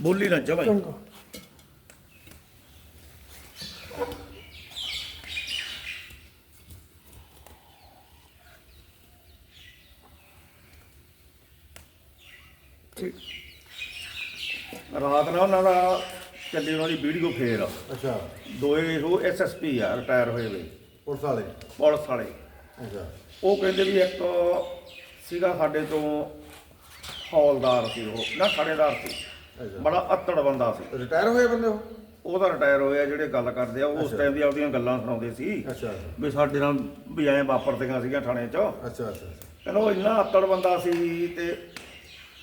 ਬੋਲੀ ਨਾ ਚੰਗਾ। ਠੀਕ। ਰਾਤ ਨਾਲ ਉਹਨਾਂ ਦਾ ਚੱਲੀ ਉਹਨਾਂ ਦੀ ਵੀਡੀਓ ਫੇਰ। ਅੱਛਾ। ਦੋਏ ਉਹ ਐਸਐਸਪੀ ਆ ਰਿਟਾਇਰ ਹੋਏ ਵੇ। ਪੁਲਿਸ ਵਾਲੇ? ਪੁਲਿਸ ਵਾਲੇ। ਅੱਛਾ। ਉਹ ਕਹਿੰਦੇ ਵੀ ਇੱਕ ਸੀਗਾ ਸਾਡੇ ਤੋਂ ਹੌਲਦਾਰ ਸੀ ਉਹ ਨਾ ਥਾਣੇਦਾਰ ਸੀ। ਬੜਾ ਅੱਤੜ ਬੰਦਾ ਸੀ। ਰਿਟਾਇਰ ਹੋਏ ਬੰਦੇ ਉਹ? ਉਹ ਤਾਂ ਰਿਟਾਇਰ ਹੋਇਆ ਜਿਹੜੇ ਗੱਲ ਕਰਦੇ ਆ ਉਹ ਉਸ। ਟਾਈਮ ਦੀਆਂ ਆਪਦੀਆਂ ਗੱਲਾਂ ਸੁਣਾਉਂਦੇ ਸੀ ਅੱਛਾ ਵੀ ਸਾਡੇ ਨਾਲ ਵੀ ਐਂ ਵਾਪਰਦੀਆਂ ਸੀਗੀਆਂ ਥਾਣੇ 'ਚ। ਅੱਛਾ ਅੱਛਾ ਕਹਿੰਦਾ ਉਹ ਇੰਨਾ ਅੱਤੜ ਬੰਦਾ ਸੀ ਤੇ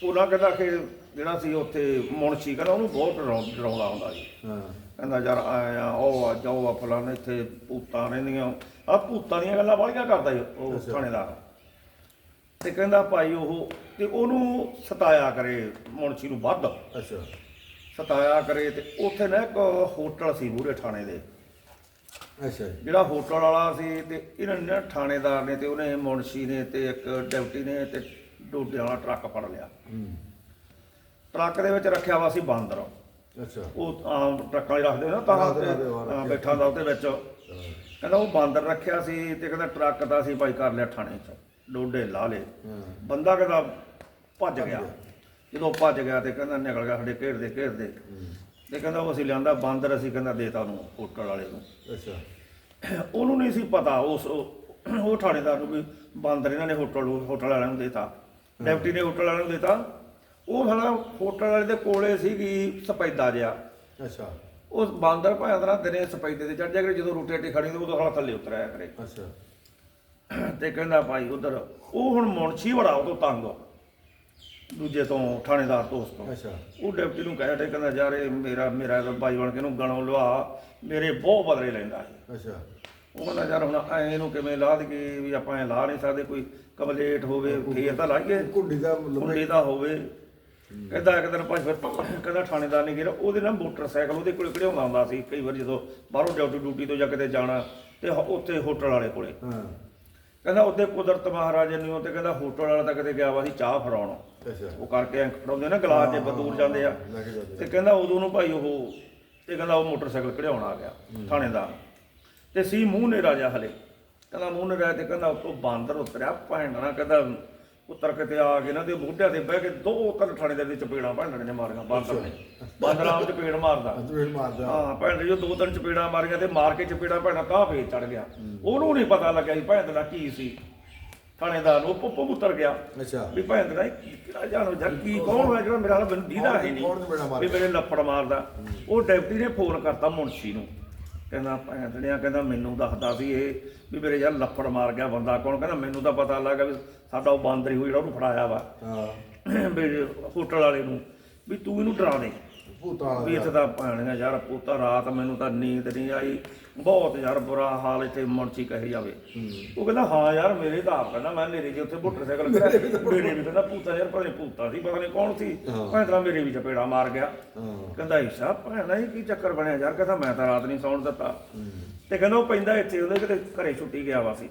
ਉਹਨਾਂ ਕਹਿੰਦਾ ਕਿ ਜਿਹੜਾ ਸੀ ਉੱਥੇ ਮੁਨਸ਼ੀ ਕਹਿੰਦਾ ਉਹਨੂੰ ਬਹੁਤ ਡਰਾਉ- ਡਰਾਉਂਦਾ ਹੁੰਦਾ ਸੀ। ਹਾਂ। ਕਹਿੰਦਾ ਯਾਰ ਆਇਆ ਉਹ ਆ ਜਾਓ ਆ ਫਲਾਣੇ ਇੱਥੇ ਭੂਤਾਂ ਰਹਿੰਦੀਆਂ। ਆ ਭੂਤਾਂ ਦੀਆਂ ਗੱਲਾਂ ਵਾਲੀਆਂ ਕਰਦਾ ਉਹ ਅੱਛਾ। ਥਾਣੇਦਾਰ। ਤੇ ਕਹਿੰਦਾ ਭਾਈ ਉਹ ਤੇ ਉਹਨੂੰ ਸਤਾਇਆ ਕਰੇ ਮੁਨਸ਼ੀ ਨੂੰ ਵੱਧ। ਅੱਛਾ। ਸਤਾਇਆ ਕਰੇ ਤੇ ਉੱਥੇ ਨਾ ਇੱਕ ਹੋਟਲ ਸੀ ਮੂਰੇ ਥਾਣੇ ਦੇ। ਅੱਛਾ ਜੀ। ਜਿਹੜਾ ਹੋਟਲ ਵਾਲਾ ਸੀ ਤੇ ਇਹਨਾਂ ਨੇ ਥਾਣੇਦਾਰ ਨੇ ਤੇ ਉਹਨੇ ਮੁਨਸ਼ੀ ਨੇ ਤੇ ਇੱਕ ਡਿਊਟੀ ਨੇ ਤੇ ਡੋਡੇ ਵਾਲਾ ਟਰੱਕ ਫੜ ਲਿਆ। ਹੂੰ। ਟਰੱਕ ਦੇ ਵਿੱਚ ਰੱਖਿਆ ਵਾ ਸੀ ਬਾਂਦਰ। ਅੱਛਾ। ਉਹ ਆਮ ਟਰੱਕਾਂ 'ਚ ਰੱਖਦੇ ਨਾ ਤਾਂ। ਬੈਠਾ ਦਾ ਉਹਦੇ ਵਿੱਚ। ਕਹਿੰਦਾ ਉਹ ਬਾਂਦਰ ਰੱਖਿਆ ਸੀ ਤੇ ਕਹਿੰਦਾ ਟਰੱਕ ਦਾ ਸੀ ਭਾਈ ਕਰ ਲਿਆ ਥਾਣੇ 'ਚ। ਡੋਡੇ ਲਾ ਲੇ ਬੰਦਾ ਕਹਿੰਦਾ ਭੱਜ ਗਿਆ। ਜਦੋਂ ਭੱਜ ਗਿਆ ਤੇ ਕਹਿੰਦਾ ਨਿਕਲ ਗਿਆ ਸਾਡੇ ਘੇਰਦੇ ਘੇਰਦੇ ਤੇ ਕਹਿੰਦਾ ਉਹ ਅਸੀਂ ਲਿਆਂਦਾ ਬਾਂਦਰ ਅਸੀਂ ਕਹਿੰਦਾ ਦੇਤਾ ਉਹਨੂੰ ਹੋਟਲ ਵਾਲੇ ਨੂੰ। ਅੱਛਾ। ਉਹਨੂੰ ਨਹੀਂ ਸੀ ਪਤਾ ਉਸ ਉਹ ਉਹ ਥਾਣੇਦਾਰ ਨੂੰ ਵੀ ਬਾਂਦਰ ਇਹਨਾਂ ਨੇ ਹੋਟਲ ਹੋਟਲ ਵਾਲਿਆਂ ਨੂੰ ਦੇਤਾ। ਡਿਪਟੀ ਨੇ ਹੋਟਲ ਵਾਲਿਆਂ ਨੂੰ ਦੇਤਾ। ਉਹ ਸਾਲਾ ਹੋਟਲ ਵਾਲੇ ਦੇ ਕੋਲੇ ਸੀਗੀ ਸਪੈਦਾ ਜਿਹਾ। ਅੱਛਾ। ਉਸ ਬਾਂਦਰ ਭਾਵੇਂ ਦਾ ਦਿਨੇ ਸਪੈਦੇ ਤੇ ਚੜ ਜਾ ਕਰੇ ਜਦੋਂ ਰੋਟੀ ਰਾਟੀ ਖਾਣੀ ਤੇ ਉਦੋਂ ਸਾਲਾ ਥੱਲੇ ਉਤਰਿਆ ਕਰੇ। ਅੱਛਾ। ਤੇ ਕਹਿੰਦਾ ਭਾਈ ਉਧਰ ਉਹ ਹੁਣ ਮੁਨਸ਼ੀ ਬੜਾ ਉਹ ਤੋਂ ਤੰਗ ਦੂਜੇ ਤੋਂ ਥਾਣੇਦਾਰ ਤੋਂ ਉਸ ਤੋਂ। ਅੱਛਾ। ਉਹ ਡਿਪਟੀ ਨੂੰ ਕਹਿ ਤੇ ਕਹਿੰਦਾ ਯਾਰ ਇਹ ਮੇਰਾ ਮੇਰਾ ਬਾਈ ਬਣ ਕੇ ਇਹਨੂੰ ਗਣੋਂ ਲਵਾ ਮੇਰੇ ਬਹੁਤ ਬਦਲੇ ਲੈਂਦਾ ਹੈ ਅੱਛਾ। ਉਹ ਕਹਿੰਦਾ ਯਾਰ ਹੁਣ ਐ ਇਹਨੂੰ ਕਿਵੇਂ ਲਾ ਦਈਏ ਵੀ ਆਪਾਂ ਐ ਲਾ ਨਹੀਂ ਸਕਦੇ ਕੋਈ ਕੰਪਲੀਟ ਹੋਵੇ ਫੇਰ ਤਾਂ ਲਾਈਏ। ਕੁੰਡੀ ਦਾ ਮੁੰਡੇ ਦਾ ਹੋਵੇ। ਕਹਿੰਦਾ ਇੱਕ ਦਿਨ ਭਾਈ ਫਿਰ ਕਹਿੰਦਾ ਥਾਣੇਦਾਰ ਨੇ ਕਿਹਾ ਉਹਦੇ ਨਾਲ ਮੋਟਰਸਾਈਕਲ ਉਹਦੇ ਕੋਲੇ ਕਿਹੜਾ ਆਉਂਦਾ ਸੀ ਕਈ ਵਾਰ ਜਦੋਂ ਬਾਹਰੋਂ ਡਿਊਟੀ ਡਿਊਟੀ ਤੋਂ ਜਾਂ ਕਿਤੇ ਜਾਣਾ ਤੇ ਉੱਥੇ ਹੋਟਲ ਵਾਲੇ ਕੋਲੇ। ਹਾਂ। ਕਹਿੰਦਾ ਉਹਦੇ ਕੁਦਰਤ ਮਹਾਰਾਜੇ ਨੂੰ ਤੇ ਕਹਿੰਦਾ ਹੋਟਲ ਵਾਲਾ ਤਾਂ ਕਿਤੇ ਗਿਆ ਵਾ ਸੀ ਚਾਹ ਫਰਾਉਣ ਉਹ ਕਰਕੇ ਐਂ ਫੜਾਉਂਦੇ ਨਾ ਗਲਾਸ ਦੇ ਬਦੂਰ ਜਾਂਦੇ ਆ। ਤੇ ਕਹਿੰਦਾ ਉਦੋਂ ਨੂੰ ਭਾਈ ਉਹ ਤੇ ਕਹਿੰਦਾ ਉਹ ਮੋਟਰਸਾਈਕਲ ਕਢਾਉਣ ਆ ਗਿਆ ਥਾਣੇਦਾਰ। ਤੇ ਸੀ ਮੂੰਹ ਨੇ ਰਾਜਾ ਹਲੇ। ਕਹਿੰਦਾ ਮੂੰਹ ਨੇ ਰਾਜਾ ਤੇ ਕਹਿੰਦਾ ਉੱਤੋਂ ਬਾਂਦਰ ਉਤਰਿਆ ਭੈਣਣਾ ਕਹਿੰਦਾ ਉਤਰ ਕੇ ਤੇ ਆ ਕੇ ਨਾ ਤੇ ਮੋਢਿਆਂ ਤੇ ਬਹਿ ਕੇ ਦੋ ਤਿੰਨ ਥਾਣੇਦਾਰ ਦੀ ਚਪੇੜਾਂ ਭੈਣਣ ਨੇ ਮਾਰੀਆਂ ਬਾਂਦਰ ਨੇ ਬਾਂਦਰ ਆਮ ਚਪੇੜ ਮਾਰਦਾ। ਅੰਦਰ ਮਾਰਦਾ। ਹਾਂ ਭੈਣ ਜੀ ਦੋ ਤਿੰਨ ਚਪੇੜਾਂ ਮਾਰੀਆਂ ਤੇ ਮਾਰ ਕੇ ਚਪੇੜਾਂ ਭੈਣਾ ਤਾਂ ਫੇਰ ਚੜ ਗਿਆ। ਉਹਨੂੰ ਨਹੀਂ ਪਤਾ ਲੱਗਿਆ ਸੀ ਭੈਣ ਦਾ ਕੀ ਸੀ। ਥਾਣੇਦਾਰ ਨੂੰ ਪੁੱਪ ਉਤਰ ਗਿਆ। ਅੱਛਾ। ਵੀ ਭੈਣ ਦਾ ਕਿਹੜਾ ਜਾਣੋ ਜਰ ਕੀ ਕੌਣ ਹੋਇਆ ਜਿਹੜਾ ਮੇਰਾ ਮੈਨੂੰ ਦੀਦਾ ਹੈ ਨਹੀਂ। ਚਪੇੜਾਂ ਵੀ ਮੇਰੇ ਲੱਫੜ ਮਾਰਦਾ। ਉਹ ਡਿਪਟੀ ਨੇ ਫੋਨ ਕਰਤਾ ਮੁਨਸ਼ੀ ਨੂੰ। ਕਹਿੰਦਾ ਭੈਣ ਦੜਿਆ ਕਹਿੰਦਾ ਮੈਨੂੰ ਦੱਸਦਾ ਸੀ ਇਹ ਵੀ ਮੇਰੇ ਯਾਰ ਲੱਫੜ ਮਾਰ ਗਿਆ ਬੰਦਾ ਕੌਣ ਕਹਿੰਦਾ ਮੈਨੂੰ ਤਾਂ ਪਤਾ ਲੱਗਾ ਵੀ ਸਾਡਾ ਉਹ ਬਾਂਦਰੀ ਹੋਈ ਜਿਹੜਾ ਉਹਨੂੰ ਫੜਾਇਆ ਵਾ। ਹਾਂ। ਵੀ ਹੋਟਲ ਵਾਲੇ ਨੂੰ ਵੀ ਤੂੰ ਇਹਨੂੰ ਡਰਾ ਦੇ। ਭੂਤਾਂ ਵੀ ਇੱਥੇ ਤਾਂ ਭੈਣੀਆਂ ਯਾਰ ਪੁੱਤਾ ਰਾਤ ਮੈਨੂੰ ਤਾਂ ਨੀਂਦ ਨਹੀਂ ਆਈ। ਬਹੁਤ ਯਾਰ ਬੁਰਾ ਹਾਲ ਇੱਥੇ ਮੁਨਸ਼ੀ ਕਹੀ ਜਾਵੇ। ਉਹ ਕਹਿੰਦਾ ਹਾਂ ਯਾਰ ਮੇਰੇ ਤਾਂ ਆਪ ਕਹਿੰਦਾ ਮੈਂ ਨੇਰੇ ਜੇ ਉੱਥੇ ਮੋਟਰਸਾਈਕਲ ਕਰਿਆ ਮੇਰੇ ਵੀ ਕਹਿੰਦਾ ਭੂਤਾ ਯਾਰ ਪਤਾ ਨਹੀਂ ਭੂਤਾ ਸੀ ਪਤਾ ਨਹੀਂ ਕੌਣ ਸੀ। ਭੈਣ ਤਾਂ ਮੇਰੇ ਵੀ ਚਪੇੜਾ ਮਾਰ ਗਿਆ। ਕਹਿੰਦਾ ਈਸ਼ਾ ਭੈਣਾ ਇਹ ਕੀ ਚੱਕਰ ਬਣਿਆ ਯਾਰ? ਕਹਿੰਦਾ ਮੈਂ ਤਾਂ ਰਾਤ ਨਹੀਂ ਸੌਣ ਦਿੱਤਾ। ਤੇ ਕਹਿੰਦਾ ਉਹ ਪੈਂਦਾ ਇੱਥੇ ਉਹਦੇ ਕਿਤੇ ਘਰੇ ਛੁੱਟੀ ਗਿਆ ਵਾ ਸੀ।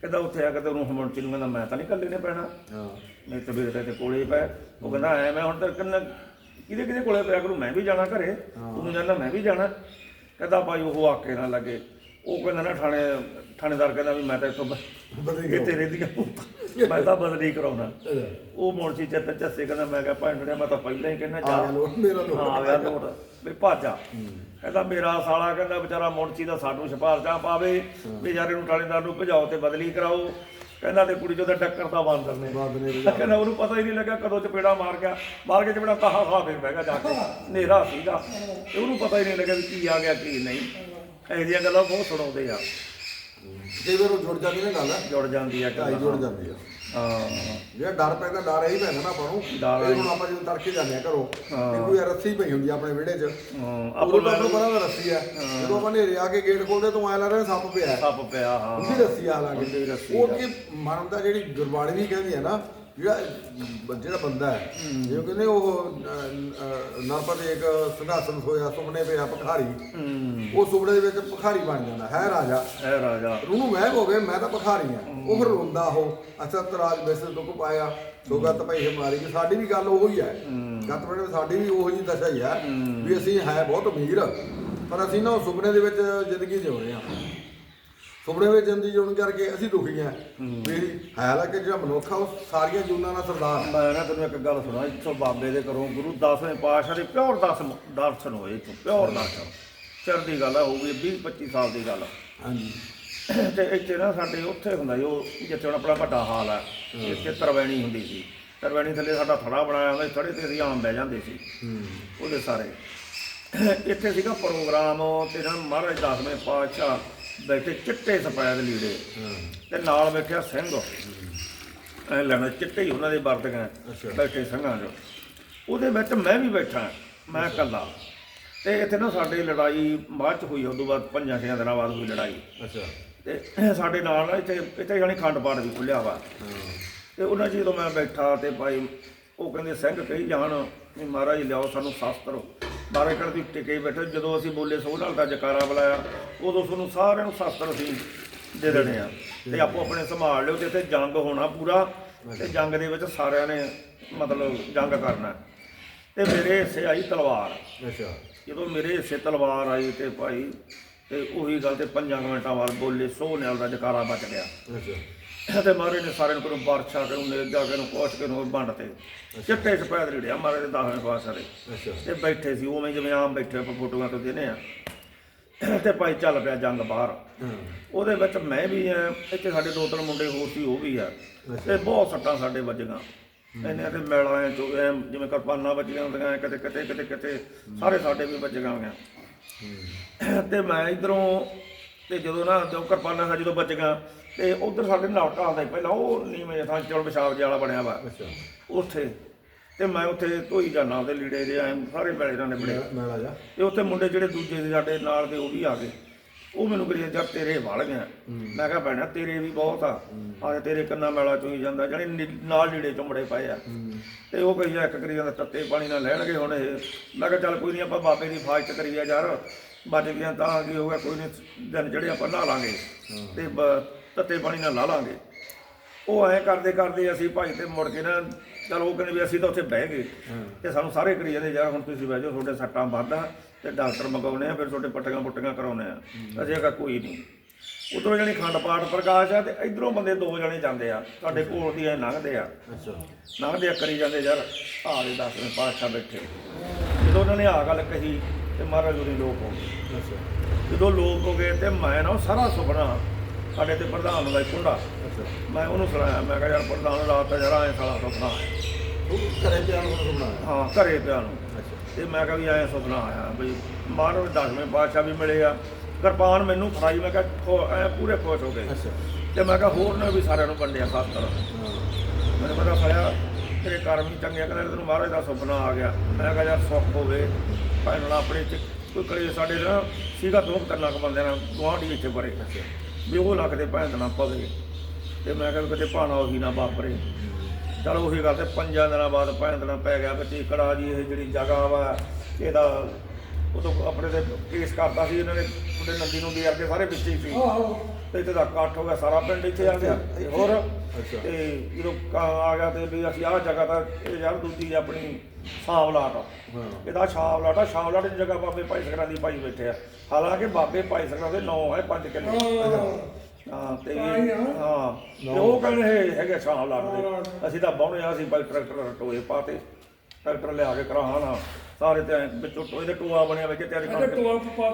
ਕਹਿੰਦਾ ਉੱਥੇ ਆ ਕੇ ਤੇ ਉਹਨੂੰ ਮੁਨਸ਼ੀ ਨੂੰ ਕਹਿੰਦਾ ਮੈਂ ਤਾਂ ਨਹੀਂ ਇਕੱਲੇ ਨੇ ਪੈਣਾ ਹਾਂ। ਮੇਰੀ ਤਬੀਅਤ ਤੇ ਕੋਲੇ ਪੈ। ਉਹ ਕਹਿੰਦਾ ਐ ਮੈਂ ਹੁਣ ਤੱਕ ਕਿੰਨਾ ਕਿਹਦੇ ਕੋਲੇ ਪਿਆ ਕਰੂ ਮੈਂ ਵੀ ਜਾਣਾ ਘਰੇ ਤੂੰ ਜਾਣਾ ਮੈਂ ਵੀ ਜਾਣਾ। ਕਹਿੰਦਾ ਭਾਈ ਉਹ ਆਕੇ ਨਾ ਲੱਗੇ। ਉਹ ਕਹਿੰਦਾ ਨਾ ਥਾਣੇ ਥਾਣੇਦਾਰ ਕਹਿੰਦਾ ਵੀ ਮੈਂ ਤਾਂ ਇੱਥੋਂ ਇਹ ਤੇਰੇ ਦੀਆਂ ਮੈਂ ਤਾਂ ਬਦਲੀ ਕਰਾਉਣਾ। ਉਹ ਮੁਨਸ਼ੀ ਚੱਤ ਚੱਸੇ ਕਹਿੰਦਾ ਮੈਂ ਕਿਹਾ ਭੈਣ ਮੈਂ ਤਾਂ ਪਹਿਲਾਂ ਹੀ ਕਹਿੰਦਾ ਜਾ। ਮੇਰਾ ਲੋ ਹਾਂ ਆ ਗਿਆ ਨੋਟ ਵੀ ਭਾਜਾ ਕਹਿੰਦਾ ਮੇਰਾ ਸਾਲਾ ਕਹਿੰਦਾ ਵਿਚਾਰਾ ਮੁਨਸ਼ੀ ਦਾ ਸਾਨੂੰ ਸਿਫਾਰਸ਼ਾਂ ਪਾਵੇ। ਵੀ ਯਾਰ ਇਹਨੂੰ ਥਾਣੇਦਾਰ ਨੂੰ ਭਜਾਓ ਤੇ ਬਦਲੀ ਕਰਾਓ। ਕਹਿੰਦਾ ਤੇ ਕੁੜੀ ਜਦੋਂ ਟੱਕਰ ਦਾ ਬਾਂਦਰ ਨੇ ਕਹਿੰਦਾ ਉਹਨੂੰ ਪਤਾ ਹੀ ਨਹੀਂ ਲੱਗਾ ਕਦੋਂ ਚਪੇੜਾ ਮਾਰ ਗਿਆ। ਮਾਰ ਕੇ ਚਪੇੜਾ ਕਹਾ ਖਾ ਫਿਰ ਬਹਿ ਗਿਆ ਜਾ ਕੇ। ਹਨੇਰਾ ਸੀਗਾ। ਤੇ ਉਹਨੂੰ ਪਤਾ ਹੀ ਨਹੀਂ ਲੱਗਾ ਵੀ ਕੀ ਆ ਗਿਆ ਕੀ ਨਹੀਂ। ਇਹੋ ਜਿਹੀਆਂ ਗੱਲਾਂ ਬਹੁਤ ਸੁਣਾਉਂਦੇ ਆ। ਕਈ ਵਾਰ ਉਹ ਜੁੜ ਜਾਂਦੀ ਨੇ ਗੱਲ। ਜੁੜ ਜਾਂਦੀ ਆ ਢਾਈ ਗੱਲ। ਜੁੜ ਜਾਂਦੀ ਆ। ਹਾਂ। ਜਿਹੜਾ ਡਰ ਪੈਂਦਾ ਡਰ ਇਹੀ ਪੈਂਦਾ ਨਾ ਆਪਾਂ ਨੂੰ। ਡਰ ਇਹ ਹੁਣ ਆਪਾਂ ਜਦੋਂ ਤੜਕੇ ਜਾਂਦੇ ਆ ਘਰੋਂ ਤੇ ਕੋਈ ਰੱਸੀ ਪਈ ਹੁੰਦੀ ਆ ਆਪਣੇ ਵਿਹੜੇ 'ਚ। ਹਾਂ, ਆਪਾਂ ਨੂੰ ਆਪਾਂ ਪਤਾ ਰੱਸੀ ਆ। ਜਦੋਂ ਆਪਾਂ ਨੇਰੇ ਆ ਕੇ ਗੇਟ ਖੋਲਦੇ ਤਾਂ ਐ ਲੱਗਦਾ ਸੱਪ ਪਿਆ। ਹੈ। ਸੱਪ ਪਿਆ ਹਾਂ। ਉਹਦੀ ਰੱਸੀ ਆ ਲਾਂਗੇ ਰੱਸੀ ਉਹ ਕੀ ਮਰਨ ਦਾ ਜਿਹੜੀ ਗੁਰਬਾਣੀ ਵੀ ਕਹਿੰਦੀ ਹੈ ਨਾ ਜਿਹੜਾ ਜਿਹੜਾ ਬੰਦਾ ਹੈ ਜਿਵੇਂ ਕਹਿੰਦੇ ਉਹ ਨਰਪਤ ਇੱਕ ਸਿੰਘਾਸਨ ਹੋਇਆ ਸੁਪਨੇ ਪਿਆ ਭਖਾਰੀ। ਹੂੰ। ਉਹ ਸੁਪਨੇ ਦੇ ਵਿੱਚ ਭਖਾਰੀ ਬਣ ਜਾਂਦਾ ਹੈ ਰਾਜਾ। ਇਹ ਰਾਜਾ। ਉਹਨੂੰ ਮੈਂ ਹੋ ਗਏ ਮੈਂ ਤਾਂ ਭਖਾਰੀ ਆ ਉਹ ਫਿਰ ਰੋਂਦਾ ਉਹ ਅਸਤ ਰਾਜ ਵੈਸੇ ਦੁੱਖ ਪਾਇਆ ਸੋਗਤ ਭਈ ਹਮਾਰੀ ਕਿ ਸਾਡੀ ਵੀ ਗੱਲ ਉਹੀ ਹੈ। ਗੱਤ ਬਣੇ ਸਾਡੀ ਵੀ ਉਹੋ ਜੀ ਦਸ਼ਾ ਹੀ ਆ ਵੀ ਅਸੀਂ ਹੈ ਬਹੁਤ ਅਮੀਰ। ਪਰ ਅਸੀਂ ਨਾ ਸੁਪਨੇ ਦੇ ਵਿੱਚ ਜ਼ਿੰਦਗੀ ਜਿਉਣੇ ਆ। ਸੁਪਨੇ ਵਿੱਚ ਜ਼ਿੰਦਗੀ ਜਿਉਣ ਕਰਕੇ ਅਸੀਂ ਦੁਖੀ ਆ ਹੈ। ਲਾ ਕਿ ਜਿਹੜਾ ਮਨੁੱਖ ਆ ਉਹ ਸਾਰੀਆਂ ਜੂਨਾਂ ਨਾਲ ਸਰਦਾਰ ਮੈਂ ਨਾ ਤੈਨੂੰ ਇੱਕ ਗੱਲ ਸੁਣਾ ਇੱਥੋਂ ਬਾਬੇ ਦੇ ਘਰੋਂ ਗੁਰੂ ਦਸਵੇਂ ਪਾਤਸ਼ਾਹ ਦੇ ਪਿਓਰ ਦਸ ਦਰਸ਼ਨ ਹੋਏ ਇੱਥੋਂ ਪਿਓਰ ਦਰਸ਼ਨ। ਚਿਰ ਦੀ ਗੱਲ ਆ ਹੋਊਗੀ 20 25 ਸਾਲ ਦੀ ਗੱਲ ਹਾਂਜੀ। ਤੇ ਇੱਥੇ ਨਾ ਸਾਡੇ ਉੱਥੇ ਹੁੰਦਾ ਉਹ ਜਿੱਥੇ ਹੁਣ ਆਪਣਾ ਵੱਡਾ ਹਾਲ ਆ ਇੱਥੇ ਤਰਵੈਣੀ ਹੁੰਦੀ ਸੀ। ਤਰਵੈਣੀ ਥੱਲੇ ਸਾਡਾ ਥੜਾ ਬਣਾਇਆ ਹੁੰਦਾ ਥੜੇ ਤੇ ਅਸੀਂ ਆਮ ਬਹਿ ਜਾਂਦੇ ਸੀ। ਹੂੰ। ਉਹਦੇ ਸਾਰੇ। ਇੱਥੇ ਸੀਗਾ ਪ੍ਰੋਗਰਾਮ ਤੇ ਨਾ ਮਹਾਰਾਜ ਦਸਵੇਂ ਪਾਤਸ਼ਾਹ ਬੈਠੇ ਚਿੱਟੇ ਸਫੈਦ ਲੀੜੇ। ਤੇ ਨਾਲ ਬੈਠਿਆ ਸਿੰਘ। ਐ ਲੈਣਾ ਚਿੱਟੇ ਹੀ ਉਹਨਾਂ ਦੇ ਵਰਦੀਆਂ ਅੱਛਾ। ਬੈਠੇ ਸਿੰਘਾਂ 'ਚ। ਉਹਦੇ ਵਿੱਚ ਮੈਂ ਵੀ ਬੈਠਾ ਮੈਂ ਇਕੱਲਾ। ਤੇ ਇੱਥੇ ਨਾ ਸਾਡੇ ਲੜਾਈ ਬਾਅਦ ਚ ਹੋਈ ਉਦੋਂ ਬਾਅਦ ਪੰਜਾਂ ਛੇ ਦਿਨਾਂ ਬਾਅਦ ਹੋਈ ਲੜਾਈ। ਅੱਛਾ। ਤੇ ਸਾਡੇ ਨਾਲ ਨਾ ਇੱਥੇ ਇੱਥੇ ਜਾਣੀ ਖੰਡ ਪਾਠ ਵੀ ਖੁੱਲਿਆ ਵਾ। ਤੇ ਉਹਨਾਂ ਜਦੋਂ ਮੈਂ ਬੈਠਾ ਤੇ ਭਾਈ ਉਹ ਕਹਿੰਦੇ ਸਿੰਘ ਕਹੀ ਜਾਣ ਵੀ ਮਹਾਰਾਜ ਲਿਆਓ ਸਾਨੂੰ ਸ਼ਾਸਤਰ ਬਾਰੇ ਕਹਿੰਦੇ ਟਿਕੇ ਬੈਠੇ ਜਦੋਂ ਅਸੀਂ ਬੋਲੇ ਸੋ ਨਾਲ ਦਾ ਜਕਾਰਾ ਬੁਲਾਇਆ ਉਦੋਂ ਤੁਹਾਨੂੰ ਸਾਰਿਆਂ ਨੂੰ ਸ਼ਾਸਤਰ ਅਸੀਂ ਦੇ ਦੇਣੇ ਆ। ਤੇ ਆਪੋ ਆਪਣੇ ਸੰਭਾਲ ਲਿਓ ਤੇ ਇੱਥੇ ਜੰਗ ਹੋਣਾ ਪੂਰਾ ਤੇ ਜੰਗ ਦੇ ਵਿੱਚ ਸਾਰਿਆਂ ਨੇ ਮਤਲਬ ਜੰਗ ਕਰਨਾ। ਤੇ ਮੇਰੇ ਹਿੱਸੇ ਆਈ ਤਲਵਾਰ। ਅੱਛਾ। ਜਦੋਂ ਮੇਰੇ ਹਿੱਸੇ ਤਲਵਾਰ ਆਈ ਤੇ ਭਾਈ ਤੇ ਉਹੀ ਗੱਲ ਤੇ ਪੰਜਾਂ ਮਿੰਟਾਂ ਬਾਅਦ ਬੋਲੇ ਸੋ ਨਾਲ ਦਾ ਜਕਾਰਾ ਬਚ ਗਿਆ। ਅੱਛਾ। ਤੇ ਮਹਾਰਾਜ ਨੇ ਸਾਰਿਆਂ ਨੂੰ ਕੋਈ ਬਾਰਸ਼ਾ ਕੇ ਉਹਨੇ ਜਾ ਕੇ ਨੂੰ ਕੋਸ਼ ਕੇ ਨੂੰ ਵੰਡ ਤੇ। ਚਿੱਟੇ ਸਪੈਦ ਰੜਿਆ ਮਹਾਰਾਜ ਦੇ ਦਾਹਵੇਂ ਪਾਸੇ ਅੱਛਾ। ਤੇ ਬੈਠੇ ਸੀ ਉਵੇਂ ਜਿਵੇਂ ਆਮ ਬੈਠੇ ਆਪਾਂ ਫੋਟੋਆਂ ਤੋਂ ਦੇਨੇ ਆ ਤੇ ਭਾਈ ਚੱਲ ਪਿਆ ਜੰਗ ਬਾਹਰ। ਉਹਦੇ ਵਿੱਚ ਮੈਂ ਵੀ ਆ ਇੱਥੇ ਸਾਡੇ ਦੋ ਤਿੰਨ ਮੁੰਡੇ ਹੋਰ ਸੀ ਉਹ ਵੀ ਆ। ਤੇ ਬਹੁਤ ਸੱਟਾਂ ਸਾਡੇ ਵੱਜੀਆਂ। ਇੰਨੇ ਤੇ ਮੈਲਾਂ ਚੋਂ ਐਂ ਜਿਵੇਂ ਕਿਰਪਾਨਾਂ ਵੱਜੀਆਂ ਹੁੰਦੀਆਂ ਐਂ ਕਿਤੇ ਕਿਤੇ ਕਿਤੇ ਕਿਤੇ ਸਾਰੇ ਸਾਡੇ ਵੀ ਵੱਜੀਆਂ ਹੋਈਆਂ। ਤੇ ਮੈਂ ਇਧਰੋਂ ਤੇ ਜਦੋਂ ਨਾ ਜੋ ਕਿਰਪਾਨਾਂ ਸਾ ਜਦੋਂ ਵੱਜੀਆਂ ਤੇ ਉਧਰ ਸਾਡੇ ਨਾਲ ਢਾਲਦਾ ਸੀ ਪਹਿਲਾਂ ਉਹ ਨੀਵੇਂ ਥਾਂ ਚੌਲ ਪਿਸ਼ਾਬ ਜਿਹਾ ਵਾਲਾ ਬਣਿਆ ਵਾ। ਉੱਥੇ। ਤੇ ਮੈਂ ਉੱਥੇ ਧੋਈ ਜਾਣਾ ਉਹਦੇ ਲੀੜੇ ਦੇ ਐਂ ਸਾਰੇ ਮੈਲੇ ਨਾਲ ਨਿਬੜੇ। ਮੈਲਾ ਜਾ ਤੇ ਉੱਥੇ ਮੁੰਡੇ ਜਿਹੜੇ ਦੂਜੇ ਦੇ ਸਾਡੇ ਨਾਲ ਦੇ ਉਹ ਵੀ ਆ ਗਏ। ਉਹ ਮੈਨੂੰ ਕਹੀ ਜਦ ਤੇਰੇ ਵੜ ਗਿਆ ਮੈਂ ਕਿਹਾ ਭੈਣਾ ਤੇਰੇ ਵੀ ਬਹੁਤ ਆ। ਆਹ ਤੇਰੇ ਕੰਨਾਂ ਮੈਲਾ ਚੋਈ ਜਾਂਦਾ ਜਾਨੀ ਨੀ- ਨਾਲ ਲੀੜੇ ਚੁੰਮੜੇ ਪਏ ਆ। ਤੇ ਉਹ ਕਹੀ ਇੱਕ ਕਰੀ ਜਾਂਦਾ ਤੱਤੇ ਪਾਣੀ ਨਾਲ ਲੈਣਗੇ ਹੁਣ ਇਹ। ਮੈਂ ਕਿਹਾ ਚੱਲ ਕੋਈ ਨਹੀਂ ਆਪਾਂ ਬਾਬੇ ਦੀ ਫਾਜ਼ਤ ਕਰੀਏ ਯਾਰ। ਬਚ ਗਿਆ ਤਾਂ ਕੀ ਹੋ ਗਿਆ ਕੋਈ ਨਹੀਂ ਦਿਨ ਜਿਹੜੇ ਆਪਾਂ ਨਹਾ ਲਾਂਗੇ ਤੇ ਤੱਤੇ ਪਾਣੀ ਨਾਲ ਲਾ ਲਾਂਗੇ। ਉਹ ਐਂ ਕਰਦੇ ਕਰਦੇ ਅਸੀਂ ਭਾਈ ਤੇ ਮੁੜ ਕੇ ਨਾ ਚਲ ਉਹ ਕਹਿੰਦੇ ਵੀ ਅਸੀਂ ਤਾਂ ਉੱਥੇ ਬਹਿ ਗਏ ਤੇ ਸਾਨੂੰ ਸਾਰੇ ਕਰੀ ਜਾਂਦੇ ਯਾਰ ਹੁਣ ਤੁਸੀਂ ਬਹਿ ਜਾਓ ਤੁਹਾਡੇ ਸੱਟਾਂ ਵੱਧ ਤੇ ਡਾਕਟਰ ਮੰਗਾਉਣੇ ਆ ਫਿਰ ਤੁਹਾਡੇ ਪੱਟੀਆਂ ਪੁੱਟੀਆਂ ਕਰਾਉਣੇ ਆ। ਅਸੀਂ ਕਿਹਾ ਕੋਈ ਨਹੀਂ। ਉਧਰੋਂ ਜਾਨੀ ਖੰਡ ਪਾਠ ਪ੍ਰਕਾਸ਼ ਆ ਤੇ ਇਧਰੋਂ ਬੰਦੇ ਦੋ ਜਣੇ ਜਾਂਦੇ ਆ ਸਾਡੇ ਕੋਲ ਦੀ ਐ ਲੰਘਦੇ ਆ। ਅੱਛਾ। ਲੰਘਦੇ ਆ ਕਰੀ ਜਾਂਦੇ ਯਾਰ ਆ ਦੇ ਦਸਵੇਂ ਪਾਤਸ਼ਾਹ ਬੈਠੇ। ਜਦੋਂ ਉਹਨਾਂ ਨੇ ਆ ਗੱਲ ਕਹੀ ਤੇ ਮਹਾਰਾਜ ਉਹਦੇ ਲੋਕ ਹੋ ਗਏ ਅੱਛਾ। ਜਦੋਂ ਲੋਕ ਹੋ ਗਏ ਤੇ ਮੈਂ ਨਾ ਉਹ ਸਾਰਾ ਸੁਪਨਾ ਸਾਡੇ ਤੇ ਪ੍ਰਧਾਨ ਦਾ ਕੁੰਡਾ ਮੈਂ ਉਹਨੂੰ ਸੁਣਾਇਆ ਮੈਂ ਕਿਹਾ ਯਾਰ ਪ੍ਰਧਾਨ ਰਾਤ ਦਾ ਜਰਾ ਐ ਸਾਲਾ ਸੁਪਨਾ ਤੂੰ ਘਰੇ ਪਿਆਰ ਨੂੰ ਸੁਣਾਇਆ ਹਾਂ ਘਰੇ ਪਿਆ ਨੂੰ ਅੱਛਾ। ਤੇ ਮੈਂ ਕਿਹਾ ਵੀ ਐ ਸੁਪਨਾ ਆਇਆ ਵੀ ਮਹਾਰਾਜ ਦਸਵੇਂ ਪਾਤਸ਼ਾਹ ਵੀ ਮਿਲੇ ਆ। ਕਿਰਪਾਨ ਮੈਨੂੰ ਫੜਾਈ ਮੈਂ ਕਿਹਾ ਐਂ ਪੂਰੇ ਖੁਸ਼ ਹੋ ਗਏ। ਅੱਛਾ। ਤੇ ਮੈਂ ਕਿਹਾ ਹੋਰ ਨੇ ਵੀ ਸਾਰਿਆਂ ਨੂੰ ਵੰਡਿਆ ਖਾਤਰ ਹਾਂ। ਮੈਨੂੰ ਪਤਾ ਫੜਿਆ ਤੇਰੇ ਕਰਮ ਹੀ ਚੰਗੇ ਕਹਿੰਦੇ ਤੈਨੂੰ ਮਹਾਰਾਜ ਦਾ ਸੁਪਨਾ ਆ ਗਿਆ। ਮੈਂ ਕਿਹਾ ਯਾਰ ਸੁੱਖ ਹੋਵੇ। ਭਾਵੇਂ ਨਾਲ ਆਪਣੇ ਚ ਕੋਈ ਕਰੇ ਸਾਡੇ ਨਾ ਸੀਗਾ ਦੋ ਤਿੰਨ ਲੱਖ ਬੰਦਿਆਂ ਨਾਲ ਗੁਆਂਢੀ ਇੱਥੇ ਬਰੇ ਵੀ ਉਹ ਲੱਖ ਦੇ ਭੈਣ ਨਾ ਪਵੇ। ਤੇ ਮੈਂ ਕਿਹਾ ਵੀ ਕਿਤੇ ਭਾਣਾ ਉਹੀ ਨਾ ਵਾਪਰੇ। ਚਲ ਉਹੀ ਗੱਲ ਤੇ ਪੰਜਾਂ ਦਿਨਾਂ ਬਾਅਦ ਭੈਣ ਦਿਨਾਂ ਪੈ ਗਿਆ ਬੱਚੀ ਕੜਾ ਜੀ, ਇਹ ਜਿਹੜੀ ਜਗ੍ਹਾ ਵਾ, ਇਹਦਾ ਉਹ ਤੋਂ ਆਪਣੇ ਤੇ ਕੇਸ ਕਰਤਾ ਸੀ, ਇਹਨਾਂ ਨੇ ਉਹਦੇ ਨੰਦੀ ਨੂੰ ਦੇ ਕੇ ਸਾਰੇ ਵਿੱਚ ਹੀ ਸੀ। ਤੇ ਇੱਥੇ ਦਾ ਇਕੱਠ ਹੋ ਗਿਆ ਸਾਰਾ ਪਿੰਡ ਇੱਥੇ ਆ ਗਿਆ। ਤੇ ਹੋਰ ਅੱਛਾ। ਤੇ ਜਦੋਂ ਕ- ਆ ਗਿਆ ਤੇ ਵੀ ਅਸੀਂ ਆਹ ਜਗ੍ਹਾ ਤਾਂ ਇਹ ਯਾਰ ਦੂਜੀ ਆਪਣੀ ਸਾਵਲਾਟ ਹਾਂ। ਇਹਦਾ ਛਾਵਲਾਟ ਆ ਛਾਵਲਾਟ ਦੀ ਜਗ੍ਹਾ ਬਾਬੇ ਭਾਈ ਸਕਰਾਂ ਦੀ ਭਾਈ ਬੈਠੇ ਆ। ਹਾਲਾਂਕਿ ਬਾਬੇ ਭਾਈ ਸਕਰਾਂ ਦੇ ਨੌ ਹੈ ਪੰਜ ਕਿੱਲੇ। ਹਾਂ ਤੇ ਹਾਂ ਤੇ ਉਹ ਕਹਿੰਦੇ ਇਹ ਹੈਗੇ ਛਾਵਲਾਟ ਦੇ। ਅਸੀਂ ਤਾਂ ਬਾਉਣੇ ਆ ਅਸੀਂ ਭਾਈ ਟਰੈਕਟਰ ਟੋਏ ਪਾਤੇ। ਟਰੈਕਟਰ ਲਿਆ ਕੇ ਕਰਾਉਣਾ। ਸਾਰੇ ਤੇ ਐਂ ਵਿੱਚੋਂ ਟੋਏ ਦੇ ਟੋਆ ਬਣਿਆ ਵਿੱਚ ਤੇ ਕਣਕ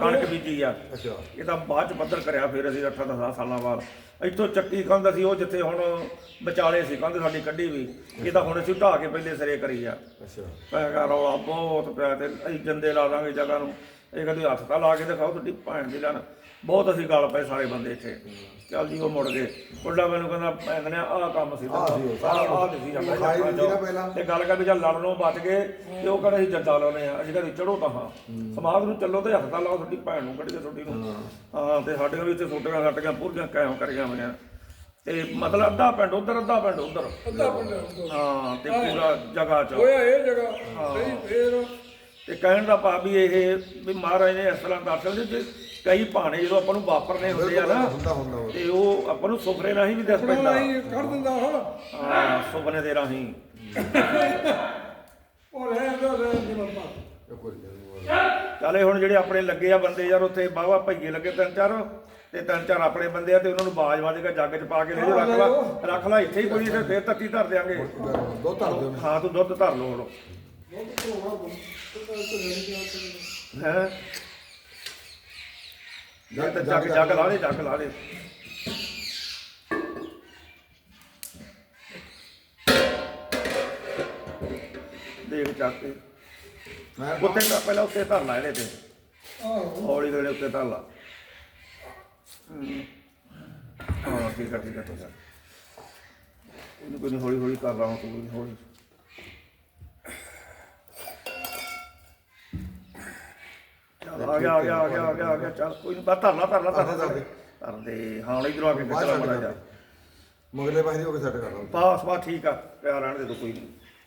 ਕਣਕ ਬੀਜੀ ਆ। ਅੱਛਾ। ਇਹ ਤਾਂ ਬਾਅਦ ਚ ਪੱਧਰ ਕਰਿਆ ਫਿਰ ਅਸੀਂ 8 10 ਸਾਲਾਂ ਬਾਅਦ। ਇੱਥੋਂ ਚੱਕੀ ਕੰਧ ਸੀ ਉਹ ਜਿੱਥੇ ਹੁਣ ਵਿਚਾਲੇ ਸੀ ਕੰਧ ਸਾਡੀ ਕੱਢੀ ਵੀ। ਇਹ ਤਾਂ ਹੁਣ ਅਸੀਂ ਢਾਹ ਕੇ ਪਹਿਲੇ ਸਿਰੇ ਕਰੀ ਆ। ਅੱਛਾ। ਪੈਗਾ ਰੌਲਾ ਬਹੁਤ ਪਿਆ ਤੇ ਅਸੀਂ ਜੰਦੇ ਲਾ ਦਾਂਗੇ ਜਗ੍ਹਾ ਨੂੰ। ਇਹ ਕਹਿੰਦੇ ਹੱਥ ਤਾਂ ਲਾ ਕੇ ਦਿਖਾਓ ਤੁਹਾਡੀ ਭੈਣ ਦੀ ਲੈਣ। ਬਹੁਤ ਅਸੀਂ ਗੱਲ ਪਏ ਸਾਰੇ ਬੰਦੇ ਇੱਥੇ। ਚੱਲ ਜੀ ਉਹ ਮੁੜ ਗਏ। ਮੁੰਡਾ ਮੈਨੂੰ ਕਹਿੰਦਾ ਭੈਣ ਨੇ ਆਹ ਕੰਮ ਸੀ ਆਹ ਸੀ ਸਾਰਾ ਆਹ ਸੀ ਜਾਂਦਾ ਲਿਖਾਈ ਦਿੱਤੀ ਨਾ ਪਹਿਲਾਂ। ਤੇ ਗੱਲ ਕਰ ਵੀ ਚੱਲ ਲੜਨੋਂ ਬਚ ਗਏ ਤੇ ਉਹ ਕਹਿੰਦੇ ਅਸੀਂ ਜੱਦਾ ਲਾਉਨੇ ਆ। ਅਸੀਂ ਕਹਿੰਦੇ ਚੜੋ ਤਾਂ ਹਾਂ। ਸਮਾਧ ਨੂੰ ਚੱਲੋ ਤੇ ਹੱਥ ਲਾਓ ਤੁਹਾਡੀ ਭੈਣ ਨੂੰ ਕੱਢੀਏ ਤੁਹਾਡੀ ਨੂੰ। ਹਾਂ। ਤੇ ਸਾਡੀਆਂ ਵੀ ਇੱਥੇ ਛੋਟੀਆਂ ਛੱਟੀਆਂ ਪੂਰੀਆਂ ਕਾਇਮ ਕਰੀਆਂ ਹੋਈਆਂ। ਤੇ ਮਤਲਬ ਅੱਧਾ ਪਿੰਡ ਉਧਰ ਅੱਧਾ ਪਿੰਡ ਉਧਰ। ਅੱਧਾ ਪਿੰਡ ਹਾਂ ਤੇ ਪੂਰਾ ਜਗ੍ਹਾ ਚ। ਹੋਇਆ ਇਹ ਜਗ੍ਹਾ। ਨਹੀਂ ਫੇਰ। ਤੇ ਕਹਿਣ ਦਾ ਭਾਵ ਵੀ ਇਹ ਵੀ ਮਹਾਰਾਜ ਨੇ ਇਸ ਤਰ੍ਹਾਂ ਦਰਸ਼ਨ ਦਿੱਤੇ। ਕਈ ਭਾਣੇ ਜਦੋਂ ਆਪਾਂ ਨੂੰ ਵਾਪਰਨੇ ਹੁੰਦੇ ਆ ਨਾ ਹੁੰਦਾ ਹੁੰਦਾ ਉਹ। ਤੇ ਉਹ ਆਪਾਂ ਨੂੰ ਸੁਪਨੇ ਰਾਹੀਂ ਵੀ ਦਿਸ ਪੈਂਦਾ। ਨਹੀਂ ਕਰ ਦਿੰਦਾ ਹਾਂ ਹਾਂ ਸੁਪਨੇ ਦੇ ਰਾਹੀਂ। ਉਹ ਰਹਿ ਦੋ ਰਹਿ ਦੇ ਬਾਬਾ। ਇਹ ਕੋਈ ਨਹੀਂ। ਚੱਲੇ ਹੁਣ ਜਿਹੜੇ ਆਪਣੇ ਲੱਗੇ ਆ ਬੰਦੇ ਯਾਰ ਉੱਥੇ ਬਾਵਾ ਭਈਏ ਲੱਗੇ ਤਿੰਨ ਚਾਰ ਤੇ ਤਿੰਨ ਚਾਰ ਆਪਣੇ ਬੰਦੇ ਆ ਤੇ ਉਹਨਾਂ ਨੂੰ ਬਾਜ ਵੱਜ ਕੇ ਜੱਗ 'ਚ ਪਾ ਕੇ ਲੈ ਰੱਖ ਲਾ ਰੱਖ ਲਾ ਇੱਥੇ ਹੀ ਕੋਈ ਤੇ ਫੇਰ ਤੱਤੀ ਧਰ ਦਿਆਂਗੇ। ਦੋ ਧਰ ਦਿਓ ਹਾਂ ਤੂੰ ਦੁੱਧ ਧਰ ਲੋ ਹੁਣ। ਹੈ? ਜੱਗ ਜੱਗ ਜੱਗ ਲਾ ਦੇ ਜੱਗ ਲਾ ਦੇ। ਦੇਖ ਚੱਕ ਕੇ। ਉੱਤੇ ਪਹਿਲਾਂ ਉੱਤੇ ਧਰ ਲਾ ਇਹਦੇ ਤੇ। ਆਹੋ। ਹੌਲੀ ਹੌਲੀ ਉੱਤੇ ਧਰ ਲਾ। ਹਾਂ ਠੀਕ ਆ ਠੀਕ ਆ ਠੀਕ ਆ। ਇਹਨੂੰ ਕੋਈ ਹੌਲੀ ਹੌਲੀ ਕਰ ਰਹਾ ਤੂੰ ਹੌਲੀ ਚੱਲ ਆ ਗਿਆ ਆ ਗਿਆ ਆ ਗਿਆ ਆ ਗਿਆ ਆ ਗਿਆ। ਚੱਲ ਕੋਈ ਨਹੀਂ ਬਸ ਧਰ ਲਾ ਧਰ ਲਾ ਧਰ ਲਾ ਧਰ ਦੇ। ਧਰ ਦੇ ਹਾਂ ਹੁਣ ਇਧਰੋਂ ਆ ਕੇ ਬਾਹਰ ਚੱਲ ਛੱਡ ਮੜਾ ਦੇ। ਜਾ ਮਗਲੇ ਪਾਸੇ ਦੀ ਹੋ ਕੇ ਸੈੱਟ ਕਰ ਲਓ। ਬਸ ਬਸ ਠੀਕ ਆ। ਪਿਆ ਰਹਿਣ ਦੇ ਤੂੰ ਕੋਈ ਨਹੀਂ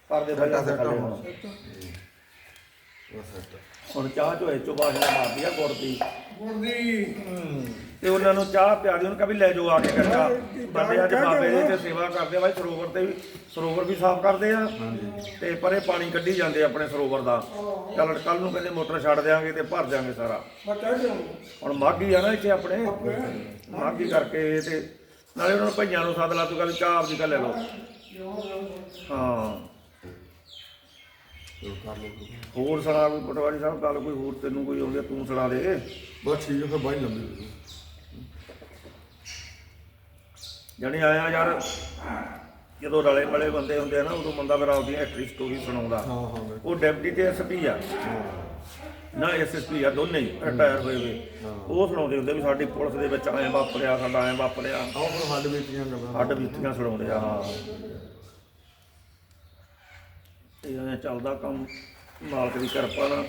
ਕਰ ਦੇ ਭਾਈ ਸੈੱਟ ਲੈ ਹੁਣ ਚਾਹ ਚੋਏ ਚੋ ਬਾਸ਼ਨਾ ਮਾਰਦੀ ਆ ਗੁੜ ਦੀ। ਗੁਰਦੀ ਤੇ ਉਹਨਾਂ ਨੂੰ ਚਾਹ ਪਿਆ ਦੀ ਉਹਨੂੰ ਕਹ ਵੀ ਲੈ ਜਾਓ ਆ ਕੇ ਕੱਚਾ ਬੰਦੇ ਅੱਜ ਬਾਬੇ ਦੇ ਤੇ ਸੇਵਾ ਕਰਦੇ ਆ ਬਾਈ ਸਰੋਵਰ ਤੇ ਵੀ ਸਰੋਵਰ ਵੀ ਸਾਫ਼ ਕਰਦੇ ਆ। ਤੇ ਪਰੇ ਪਾਣੀ ਕੱਢੀ ਜਾਂਦੇ ਆ ਆਪਣੇ ਸਰੋਵਰ ਦਾ। ਚੱਲ ਕੱਲ ਨੂੰ ਕਹਿੰਦੇ ਮੋਟਰ ਛੱਡ ਦਿਆਂਗੇ ਤੇ ਭਰ ਦਿਆਂਗੇ ਸਾਰਾ। ਹੁਣ ਮਾਗੀ ਆ ਨਾ ਇੱਥੇ ਆਪਣੇ। ਮਾਗੀ ਕਰਕੇ ਤੇ ਨਾਲੇ ਉਹਨਾਂ ਨੂੰ ਭਈਆਂ ਨੂੰ ਸੱਦ ਲਾ ਤੂੰ ਕਹਿੰਦੇ ਚਾਹ ਆਪਦੀ ਕੱਲ ਲੈ ਲਓ। ਹਾਂ। ਹੋਰ ਸੁਣਾ ਕੋਈ। ਪਟਵਾਰੀ ਸਾਹਿਬ ਗੱਲ ਕੋਈ ਹੋਰ ਤੈਨੂੰ ਕੋਈ ਆਉਂਦੀ ਆ, ਤੂੰ ਸੁਣਾ ਦੇ। ਬਸ ਠੀਕ ਹੈ ਫਿਰ ਬਾਈ ਲੰਬੀ ਜਾਣੀ ਆਇਆ ਯਾਰ ਜਦੋਂ ਰਲੇ ਮਲੇ ਬੰਦੇ ਹੁੰਦੇ ਆ ਨਾ ਉਦੋਂ ਬੰਦਾ ਫਿਰ ਆਪਦੀ ਹਿਸਟਰੀ ਸਟੋਰੀ ਸੁਣਾਉਂਦਾ। ਹਾਂ ਹਾਂ ਉਹ ਡਿਪਟੀ ਤੇ ਐਸਪੀ ਆ। ਨਾ ਐਸਐਸਪੀ ਆ ਦੋਨੇ ਹੀ ਰਿਟਾਇਰ ਹੋਏ ਵੇ ਉਹ ਸੁਣਾਉਂਦੇ ਹੁੰਦੇ ਵੀ ਸਾਡੀ ਪੁਲਿਸ ਦੇ ਵਿੱਚ ਐਂ ਵਾਪਰਿਆ ਸਾਡਾ ਐਂ ਵਾਪਰਿਆ। ਆਓ ਫਿਰ ਹੱਡ ਵੇਚੀਆਂ ਗੱਲਾਂ। ਹੱਡ ਬੀਤੀਆਂ ਸੁਣਾਉਂਦੇ ਆ ਹਾਂ। ਤੇ ਚੱਲਦਾ ਕੰਮ ਮਾਲਕ ਦੀ ਕਿਰਪਾ ਨਾਲ।